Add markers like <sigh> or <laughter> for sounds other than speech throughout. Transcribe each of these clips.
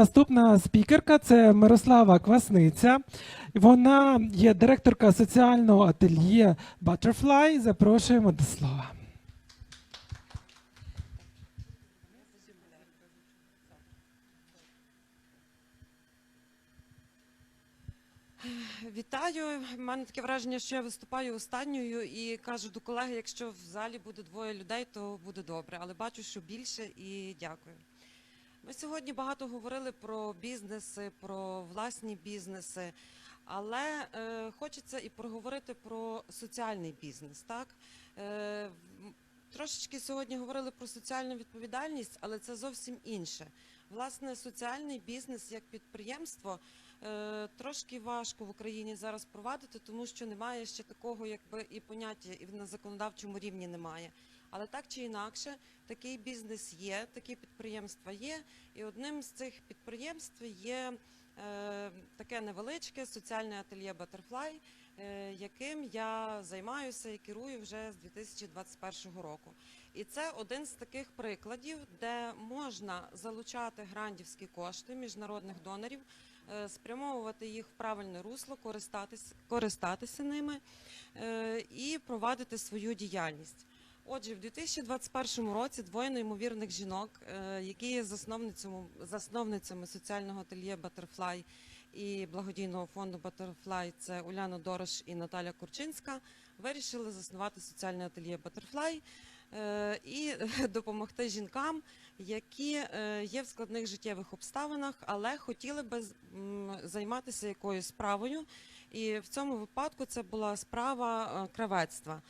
Наступна спікерка це Мирослава Квасниця. Вона є директорка соціального ательє Butterfly. Запрошуємо до слова. Вітаю. У мене таке враження, що я виступаю останньою і кажу до колеги, якщо в залі буде двоє людей, то буде добре. Але бачу, що більше і дякую. Ми сьогодні багато говорили про бізнеси, про власні бізнеси, але е, хочеться і проговорити про соціальний бізнес. Так? Е, трошечки сьогодні говорили про соціальну відповідальність, але це зовсім інше. Власне, соціальний бізнес як підприємство е, трошки важко в Україні зараз провадити, тому що немає ще такого, якби і поняття, і на законодавчому рівні немає. Але так чи інакше, такий бізнес є, такі підприємства є, і одним з цих підприємств є е, таке невеличке соціальне ательє Butterfly, е, яким я займаюся і керую вже з 2021 року. І це один з таких прикладів, де можна залучати грандівські кошти міжнародних донорів, е, спрямовувати їх в правильне русло, користатися, користатися ними е, і провадити свою діяльність. Отже, в 2021 році двоє неймовірних жінок, е, які є засновницями, соціального ательє Butterfly і благодійного фонду Butterfly, це Уляна Дорош і Наталя Курчинська, вирішили заснувати соціальне ательє Butterfly е, і <laughs> допомогти жінкам, які е, є в складних життєвих обставинах, але хотіли би займатися якоюсь справою. І в цьому випадку це була справа кравецтва.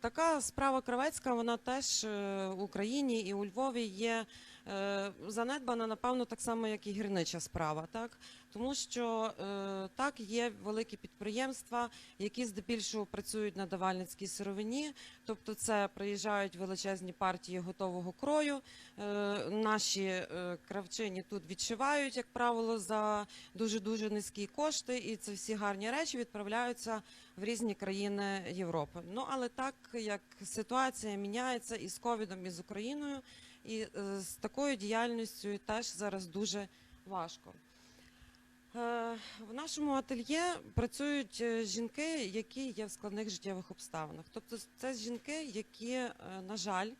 Така справа кравецька, вона теж е, в Україні і у Львові є е, занедбана, напевно, так само, як і гірнича справа, так? Тому що е, так є великі підприємства, які здебільшого працюють на давальницькій сировині, тобто це приїжджають величезні партії готового крою. Е, наші е, кравчині тут відшивають, як правило, за дуже дуже низькі кошти, і це всі гарні речі відправляються в різні країни Європи. Ну але так як ситуація міняється і з ковідом, і з Україною, і з такою діяльністю теж зараз дуже важко. Е, В нашому ательє працюють е, жінки, які є в складних життєвих обставинах. Тобто це жінки, які, е, на жаль,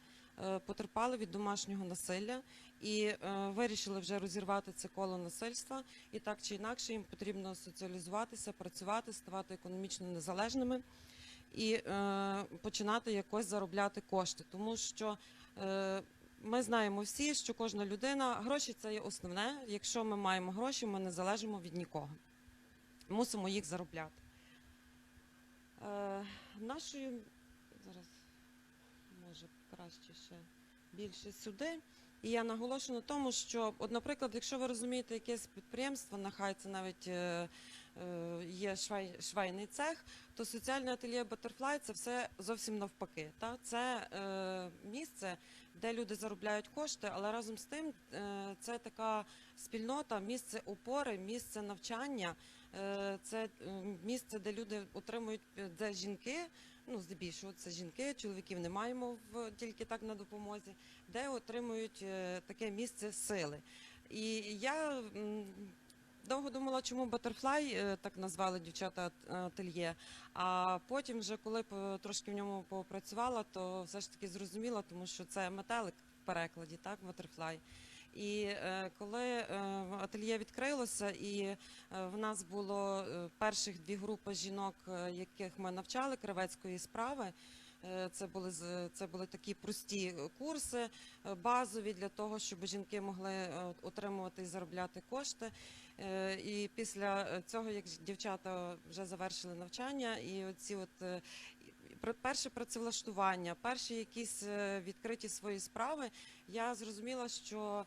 потерпали від домашнього насилля і вирішили вже розірвати це коло насильства. І так чи інакше їм потрібно соціалізуватися, працювати, ставати економічно незалежними і починати якось заробляти кошти, тому що. Ми знаємо всі, що кожна людина гроші це є основне. Якщо ми маємо гроші, ми не залежимо від нікого. Мусимо їх заробляти. Е, нашою зараз може краще ще більше сюди. І я наголошую на тому, що, от, наприклад, якщо ви розумієте якесь підприємство, нехай це навіть е, е, є швей, швейний цех, то соціальне ательє Butterfly – це все зовсім навпаки. Та? Це е, місце, де люди заробляють кошти, але разом з тим е, це така спільнота, місце опори, місце навчання, е, це е, місце, де люди отримують, де жінки, ну здебільшого це жінки, чоловіків не маємо в тільки так на допомозі, де отримують таке місце сили. І я довго думала, чому Butterfly е, так назвали дівчата е, ательє. А потім, вже коли трошки в ньому попрацювала, то все ж таки зрозуміла, тому що це метелик в перекладі, так, Butterfly. І е, коли ательє відкрилося, і в нас було перших дві групи жінок, яких ми навчали кривецької справи. Е, Це були це були такі прості е, курси, е, базові для того, щоб жінки могли отримувати і заробляти кошти. І після цього, як дівчата вже завершили навчання, і оці от перше працевлаштування, перші якісь відкриті свої справи, я зрозуміла, що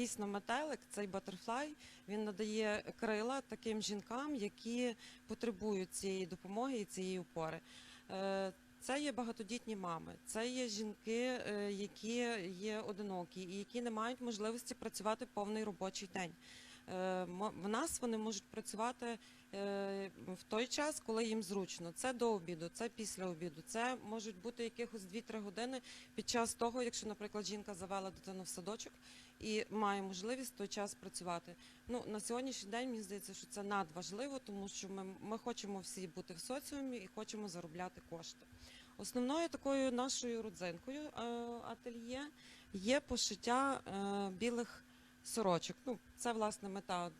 дійсно метелик, цей батерфлай, він надає крила таким жінкам, які потребують цієї допомоги і цієї опори. Е, Це є багатодітні мами, це є жінки, е, які є одинокі і які не мають можливості працювати повний робочий день. Е, В нас вони можуть працювати е, в той час, коли їм зручно. Це до обіду, це після обіду. Це можуть бути якихось 2-3 години під час того, якщо, наприклад, жінка завела дитину в садочок і має можливість в той час працювати. Ну на сьогоднішній день мені здається, що це надважливо, тому що ми, ми хочемо всі бути в соціумі і хочемо заробляти кошти. Основною такою нашою родзинкою е, ательє є пошиття білих сорочок. Ну, це власне мета.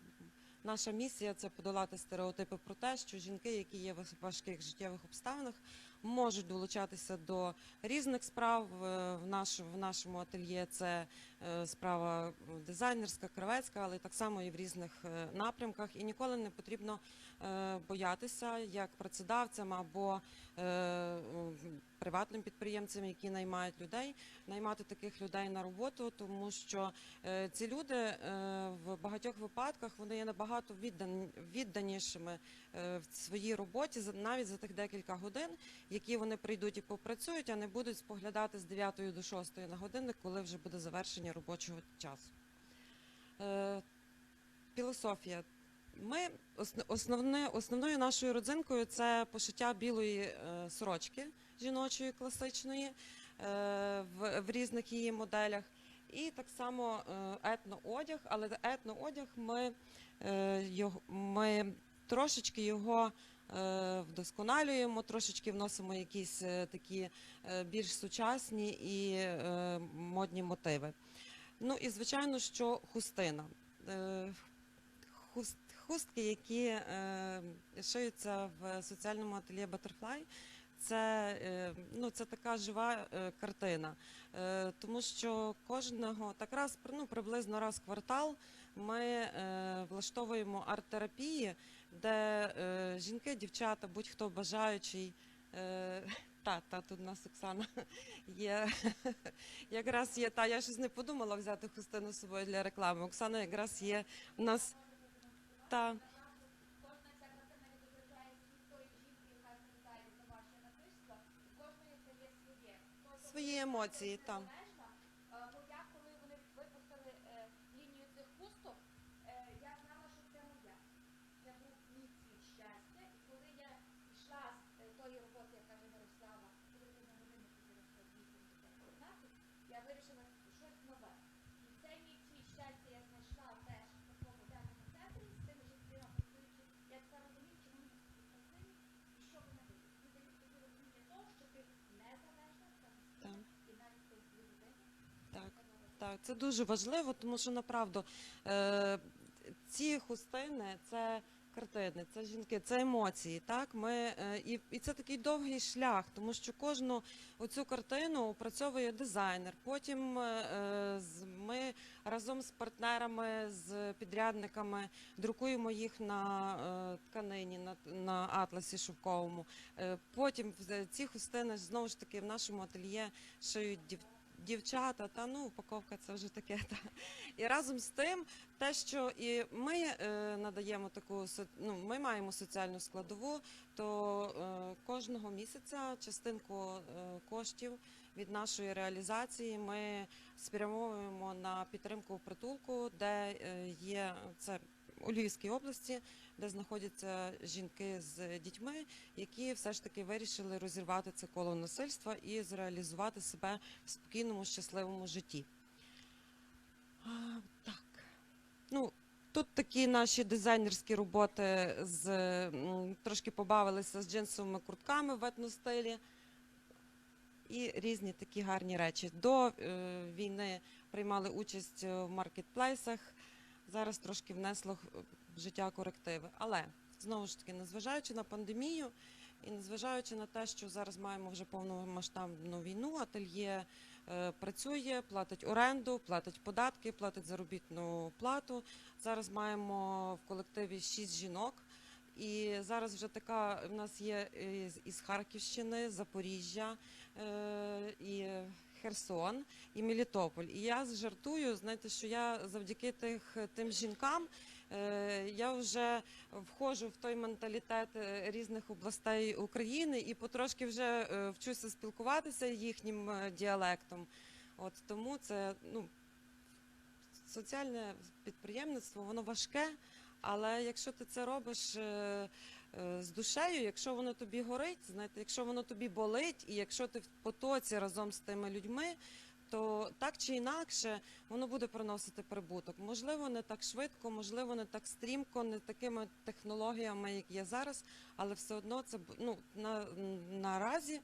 Наша місія це подолати стереотипи про те, що жінки, які є в важких життєвих обставинах, можуть долучатися до різних справ. Е, В, наш, нашому ательє це справа дизайнерська, кравецька, але так само і в різних е, напрямках. І ніколи не потрібно е, боятися як працедавцям або е, приватним підприємцям, які наймають людей, наймати таких людей на роботу, тому що е, ці люди е, в багатьох випадках вони є набагато відданішими е, в своїй роботі навіть за тих декілька годин, які вони прийдуть і попрацюють, а не будуть споглядати з 9 до 6 на годинник, коли вже буде завершення робочого часу. Е, Філософія. Ми основне, основною нашою родзинкою це пошиття білої е, сорочки жіночої класичної е, в, в різних її моделях. І так само етноодяг, але етноодяг ми, ми трошечки його вдосконалюємо, трошечки вносимо якісь такі більш сучасні і модні мотиви. Ну і звичайно, що хустина. Е, хуст, хустки, які е, шиються в соціальному ательє Butterfly, це, е, ну, це така жива картина. Тому що кожного так раз ну, приблизно раз в квартал ми влаштовуємо арт-терапії, де жінки, дівчата, будь-хто бажаючий. Та, та, тут у нас Оксана є. Якраз є та, я щось не подумала взяти хустину з собою для реклами. Оксана якраз є у нас та. Кожна ця картина відображає світ тої жінки, яка страждає за ваше насильство. У кожної це є своє. Тобто Свої емоції, там. незалежно. Е, Бо я, коли вони випустили е, лінію цих хусток, е, я знала, що це моя. Це був мій цвіт щастя. І коли я йшла з е, тої роботи, яка каже Мирослава, коли ти на годиннику зараз 8, я вирішила щось нове. І цей мій цвіт щастя я знайшла теж в такому денному центрі з тими жінками працюючи. Я тепер розумію, чому вони такі красиві і що вони дають. Вони дають тобі розуміння того, що ти незалежна, самостійна Так. і навіть той дві людини. Так, так, це дуже важливо, тому що направду е, ці хустини це картини, це жінки, це емоції. Так, ми е, і, і це такий довгий шлях, тому що кожну оцю картину опрацьовує дизайнер. Потім е, ми разом з партнерами, з підрядниками друкуємо їх на тканині, на, на атласі шовковому. Потім ці хустини знову ж таки в нашому ательє шиють дів, дівчата, та ну упаковка це вже таке. Та. І разом з тим, те, що і ми е, надаємо таку ну, ми маємо соціальну складову, то е, кожного місяця частинку е, коштів від нашої реалізації ми спрямовуємо на підтримку притулку, де е, є це. У Львівській області, де знаходяться жінки з дітьми, які все ж таки вирішили розірвати це коло насильства і зреалізувати себе в спокійному, щасливому житті. А, так. Ну, тут такі наші дизайнерські роботи з трошки побавилися з джинсовими куртками в етностилі. І різні такі гарні речі. До е, війни приймали участь е, в маркетплейсах. Зараз трошки внесло в життя корективи. Але знову ж таки, незважаючи на пандемію і незважаючи на те, що зараз маємо вже повномасштабну війну, ательє е, працює, платить оренду, платить податки, платить заробітну плату. Зараз маємо в колективі шість жінок. І зараз вже така в нас є із, із Харківщини, Запоріжжя е, і Херсон і Мелітополь. І я жартую, знаєте, що я завдяки тих тим жінкам е, я вже входжу в той менталітет е, різних областей України і потрошки вже е, вчуся спілкуватися їхнім е, діалектом. От тому це ну соціальне підприємництво, воно важке, але якщо ти це робиш е, е, з душею, якщо воно тобі горить, знаєте, якщо воно тобі болить, і якщо ти в потоці разом з тими людьми, то так чи інакше воно буде приносити прибуток. Можливо, не так швидко, можливо, не так стрімко, не такими технологіями, як є зараз, але все одно це ну, на, наразі е,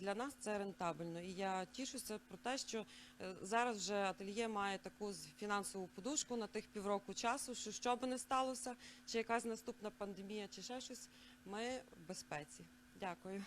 для нас це рентабельно. І я тішуся про те, що е, зараз вже ательє має таку фінансову подушку на тих півроку часу, що що би не сталося, чи якась наступна пандемія, чи ще щось, ми в безпеці. Дякую.